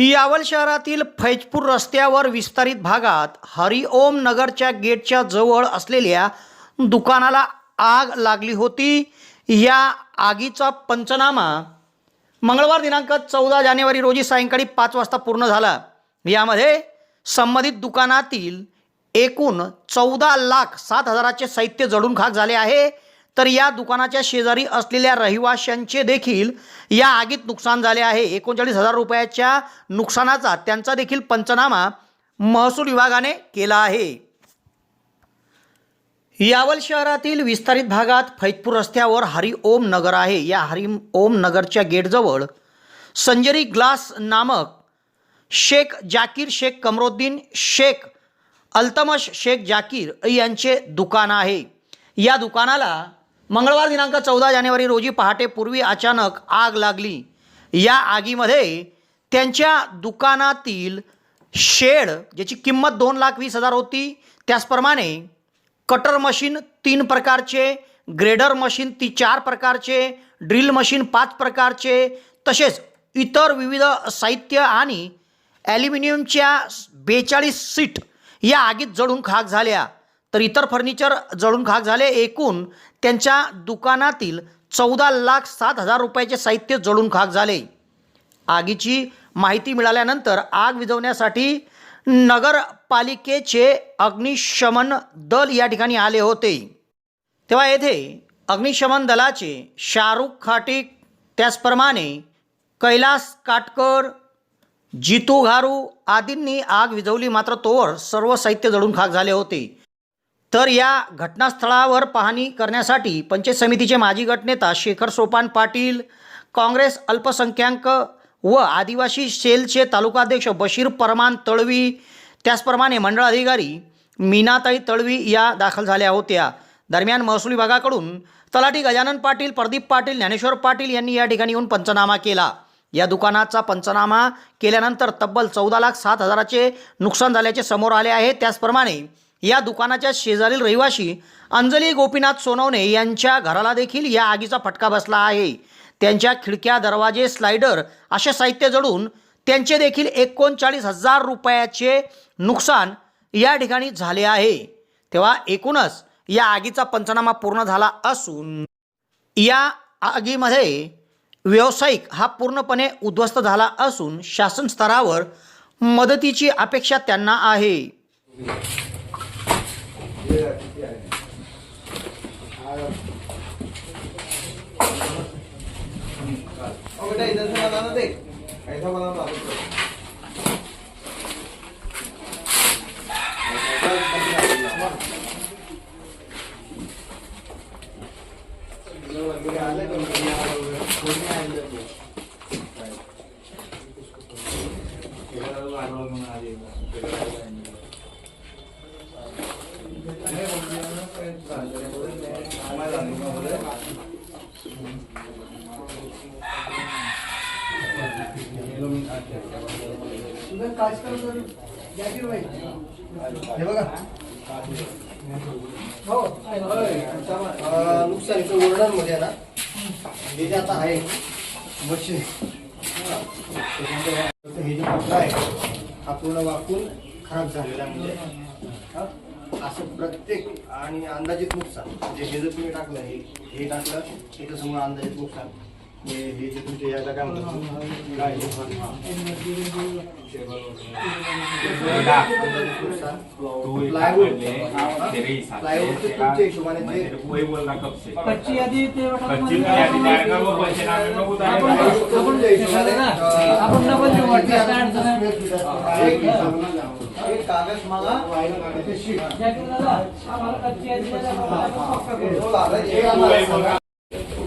यावल शहरातील फैजपूर रस्त्यावर विस्तारित भागात हरिओम नगरच्या गेटच्या जवळ असलेल्या दुकानाला आग लागली होती. या आगीचा पंचनामा मंगळवार दिनांक चौदा जानेवारी रोजी सायंकाळी पाच वाजता पूर्ण झाला. यामध्ये संबंधित दुकानातील एकूण चौदा लाख सात हजाराचे साहित्य जळून खाक झाले आहे. तर या दुकानाच्या शेजारी असलेल्या रहिवाशांचे देखील या आगीत नुकसान झाले आहे. एकोणचाळीस हजार रुपयाच्या नुकसानाचा त्यांचा देखील पंचनामा महसूल विभागाने केला आहे. यावल शहरातील विस्तारित भागात फैजपूर रस्त्यावर हरिओम नगर आहे. या हरि ओम नगरच्या गेटजवळ संजरी ग्लास नामक शेख जाकीर शेख कमरोद्दीन शेख अल्तमश शेख जाकीर यांचे दुकान आहे. या दुकानाला मंगळवार दिनांक चौदा जानेवारी रोजी पहाटे पूर्वी अचानक आग लागली. या आगीमध्ये त्यांच्या दुकानातील शेड ज्याची किंमत दोन लाख वीस हजार होती त्याचप्रमाणे कटर मशीन तीन प्रकारचे ग्रेडर मशीन ती चार प्रकारचे ड्रिल मशीन पाच प्रकारचे तसेच इतर विविध साहित्य आणि ॲल्युमिनियमच्या बेचाळीस सीट या आगीत जळून खाक झाल्या. तर इतर फर्निचर जळून खाक झाले. एकूण त्यांच्या दुकानातील चौदा लाख सात हजार रुपयाचे साहित्य जळून खाक झाले. आगीची माहिती मिळाल्यानंतर आग विझवण्यासाठी नगरपालिकेचे अग्निशमन दल या ठिकाणी आले होते. तेव्हा येथे अग्निशमन दलाचे शाहरुख खाटिक त्याचप्रमाणे कैलास काटकर जितू घारू आदींनी आग विझवली. मात्र तोवर सर्व साहित्य जळून खाक झाले होते. तर या घटनास्थळावर पाहणी करण्यासाठी पंचायत समितीचे माजी गटनेता शेखर सोपान पाटील काँग्रेस अल्पसंख्याक व आदिवासी सेलचे तालुकाध्यक्ष बशीर परमान तळवी त्याचप्रमाणे मंडळ अधिकारी मीनाताई तळवी या दाखल झाल्या होत्या. दरम्यान महसूल विभागाकडून तलाठी गजानन पाटील प्रदीप पाटील ज्ञानेश्वर पाटील यांनी या ठिकाणी येऊन पंचनामा केला. या दुकानाचा पंचनामा केल्यानंतर तब्बल चौदा लाख सात हजाराचे नुकसान झाल्याचे समोर आले आहे. त्याचप्रमाणे या दुकानाच्या शेजारील रहिवाशी अंजली गोपीनाथ सोनवणे यांच्या घराला देखील या आगीचा फटका बसला आहे. त्यांच्या खिडक्या दरवाजे स्लायडर असे साहित्य जडून त्यांचे देखील एकोणचाळीस हजार रुपयाचे नुकसान या ठिकाणी झाले आहे. तेव्हा एकूणच या आगीचा पंचनामा पूर्ण झाला असून या आगीमध्ये व्यावसायिक हा पूर्णपणे उद्ध्वस्त झाला असून शासन स्तरावर मदतीची अपेक्षा त्यांना आहे. Oh, beटा इधर से बनाना देख ऐसा बनाना हे बघा. हो. नुकसानीचं वर्णनमध्ये ना. हे जे आता आहे मशीन हे. जे पत्र आहे हा पूर्ण वाकून खराब झालेला म्हणजे असं प्रत्येक आणि अंदाजित नुकसान. म्हणजे हे जर तुम्ही टाकलं हे हे टाकलं त्याच्यासमोर अंदाजित नुकसान. हे जे तुमचे याला काय म्हणतात काय तुमच्या हिशोबाने ते कच्ची यादी ते. तुमच्या कागद आम्हाला कच्ची यादी